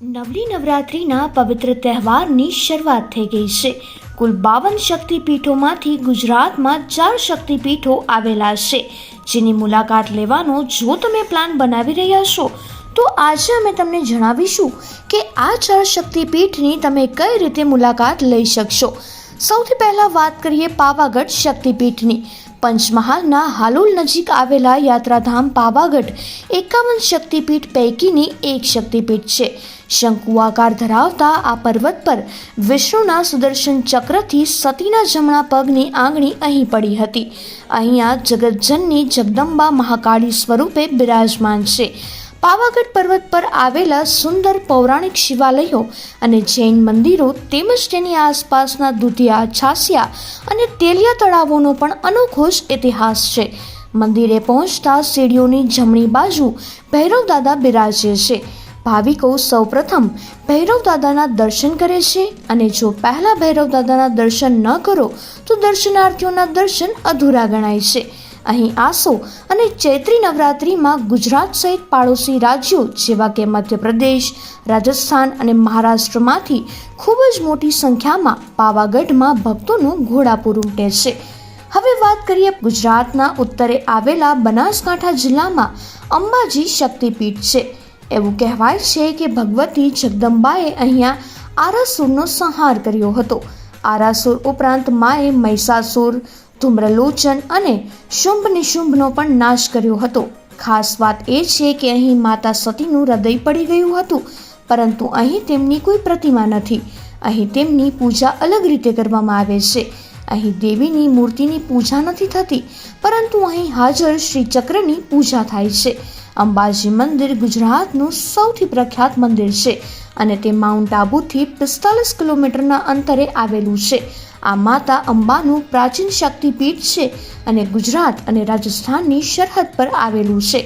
નવલી નવરાત્રિના પવિત્ર તહેવારની શરૂઆત થઈ ગઈ છે. કુલ બાવન શક્તિપીઠોમાંથી ગુજરાતમાં ચાર શક્તિપીઠો આવેલા છે. જેની મુલાકાત લેવાનો જો તમે પ્લાન બનાવી રહ્યા છો, તો આજે અમે તમને જણાવીશું કે આ ચાર શક્તિપીઠની તમે કઈ રીતે મુલાકાત લઈ શકશો. સૌથી પહેલાં વાત કરીએ પાવાગઢ શક્તિપીઠની. પંચમહાલના હાલોલ નજીક આવેલા યાત્રાધામ પાવાગઢ એકાવન શક્તિપીઠ પૈકીની એક શક્તિપીઠ છે. શંકુ આકાર ધરાવતા આ પર્વત પર વિષ્ણુના સુદર્શન ચક્રથી સતીના જમણા પગની આંગળી અહીં પડી હતી. અહીંયા જગતજનની જગદંબા મહાકાળી સ્વરૂપે બિરાજમાન છે. પાવાગઢ પર્વત પર આવેલા સુંદર પૌરાણિક શિવાલયો અને જૈન મંદિરો તેમજ તેની આસપાસના દુધિયા, છાસિયા અને તેલિયા તળાવોનો પણ અનોખો ઇતિહાસ છે. મંદિરે પહોંચતા સીડીઓની જમણી બાજુ ભૈરવ દાદા બિરાજે છે. ભાવિકો સૌપ્રથમ ભૈરવ દાદાના દર્શન કરે છે અને જો પહેલા ભૈરવ દાદાના દર્શન ન કરો, તો દર્શનાર્થીઓના દર્શન અધૂરા ગણાય છે. અહીં આસો અને ચૈત્રી નવરાત્રિમાં ગુજરાત સહિત પાડોશી રાજ્યો જેવા કે મધ્યપ્રદેશ, રાજસ્થાન અને મહારાષ્ટ્રમાંથી ખૂબ જ મોટી સંખ્યામાં પાવાગઢમાં ભક્તોનું ઘોડાપૂર ઉમટે છે. હવે વાત કરીએ ગુજરાતના ઉત્તરે આવેલા બનાસકાંઠા જિલ્લામાં અંબાજી શક્તિપીઠ છે. એવું કહેવાય છે કે ભગવતી જગદંબાએ અહીંયા આરાસુરનો સંહાર કર્યો હતો. આરાસુર ઉપરાંત માએ મહિષાસુર, ધૂમ્રલોચન અને શુંભ નિશુંભનો પણ નાશ કર્યો હતો. ખાસ વાત એ છે કે અહીં માતા સતીનું હૃદય પડી ગયું હતું, પરંતુ અહીં તેમની કોઈ પ્રતિમા નથી. અહીં તેમની પૂજા અલગ રીતે કરવામાં આવે છે. અહીં દેવીની મૂર્તિની પૂજા નથી થતી, પરંતુ અહીં હાજર શ્રી ચક્રની પૂજા થાય છે. અંબાજી મંદિર ગુજરાતનું સૌથી પ્રખ્યાત મંદિર છે અને તે માઉન્ટ આબુથી પિસ્તાલીસ કિલોમીટરના અંતરે આવેલું છે. આ માતા અંબાનું પ્રાચીન શક્તિપીઠ છે અને ગુજરાત અને રાજસ્થાનની સરહદ પર આવેલું છે.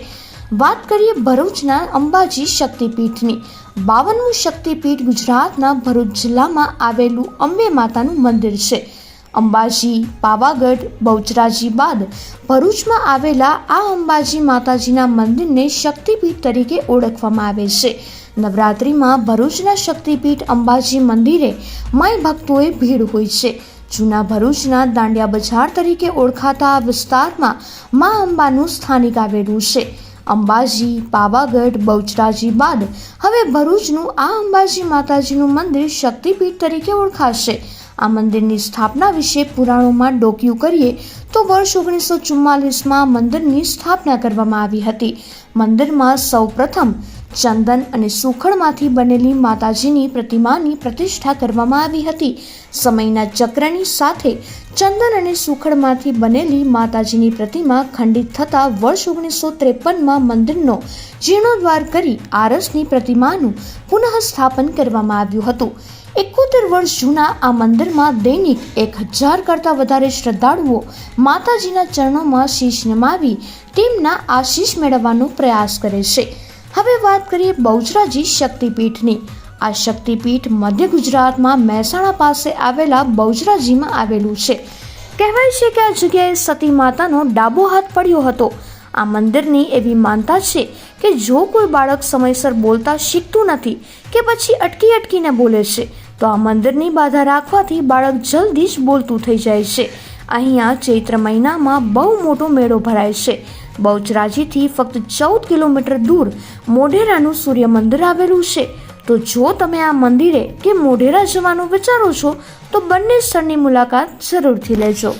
વાત કરીએ ભરૂચના અંબાજી શક્તિપીઠની. બાવનમું શક્તિપીઠ ગુજરાતના ભરૂચ જિલ્લામાં આવેલું અંબે માતાનું મંદિર છે. અંબાજી, પાવાગઢ, બહુચરાજી બાદ ભરૂચમાં આવેલા આ અંબાજી માતાજીના મંદિરને શક્તિપીઠ તરીકે ઓળખવામાં આવે છે. નવરાત્રિમાં ભરૂચના શક્તિપીઠ અંબાજી મંદિરે માય ભક્તોએ ભીડ હોય છે. જૂના ભરૂચના દાંડિયા બજાર તરીકે ઓળખાતા આ વિસ્તારમાં મા અંબાનું સ્થાનિક આવેલું છે. અંબાજી, પાવાગઢ, બહુચરાજી બાદ હવે ભરૂચનું આ અંબાજી માતાજીનું મંદિર શક્તિપીઠ તરીકે ઓળખાશે. આ મંદિરની સ્થાપના વિશે પુરાણોમાં ડોક્યું કરીએ, તો વર્ષ ઓગણીસો ચુમ્માલીસમાં મંદિરની સ્થાપના કરવામાં આવી હતી. મંદિરમાં સૌપ્રથમ ચંદન અને સુખડમાંથી બનેલી માતાજીની પ્રતિમાની પ્રતિષ્ઠા કરવામાં આવી હતી. સમયના ચક્રની સાથે ચંદન અને સુખડમાંથી બનેલી માતાજીની પ્રતિમા ખંડિત થતાં વર્ષ ઓગણીસો ત્રેપનમાં મંદિરનો જીર્ણોદ્વાર કરી આરસની પ્રતિમાનું પુનઃસ્થાપન કરવામાં આવ્યું હતું. એકોતેર વર્ષ જૂના આ મંદિરમાં દૈનિક એક હજાર કરતાં વધારે શ્રદ્ધાળુઓ માતાજીના ચરણોમાં શીશ નમાવી તેમના આશીષ મેળવવાનો પ્રયાસ કરે છે. હવે વાત કરીએ બહુચરાજી શક્તિપીઠની. આ શક્તિપીઠ મધ્ય ગુજરાતમાં મહેસાણા પાસે આવેલા બહુચરાજીમાં આવેલું છે. કહેવાય છે કે આ જગ્યાએ સતી માતાનો ડાબો હાથ પડ્યો હતો. આ મંદિરની એવી માનતા છે કે જો કોઈ બાળક સમયસર બોલતા શીખતું નથી કે પછી અટકી અટકીને બોલે છે તો આ મંદિરની બાધા રાખવાથી બાળક જલ્દી જ બોલતું થઈ જાય છે. અહીંયા ચૈત્ર મહિનામાં બહુ મોટો મેળો ભરાય છે. બહુચરાજીથી ફક્ત ચૌદ કિલોમીટર દૂર મોઢેરાનું સૂર્ય મંદિર આવેલું છે. તો જો તમે આ મંદિરે કે મોઢેરા જવાનું વિચારો છો, તો બંને સ્થળની મુલાકાત જરૂરથી લેજો.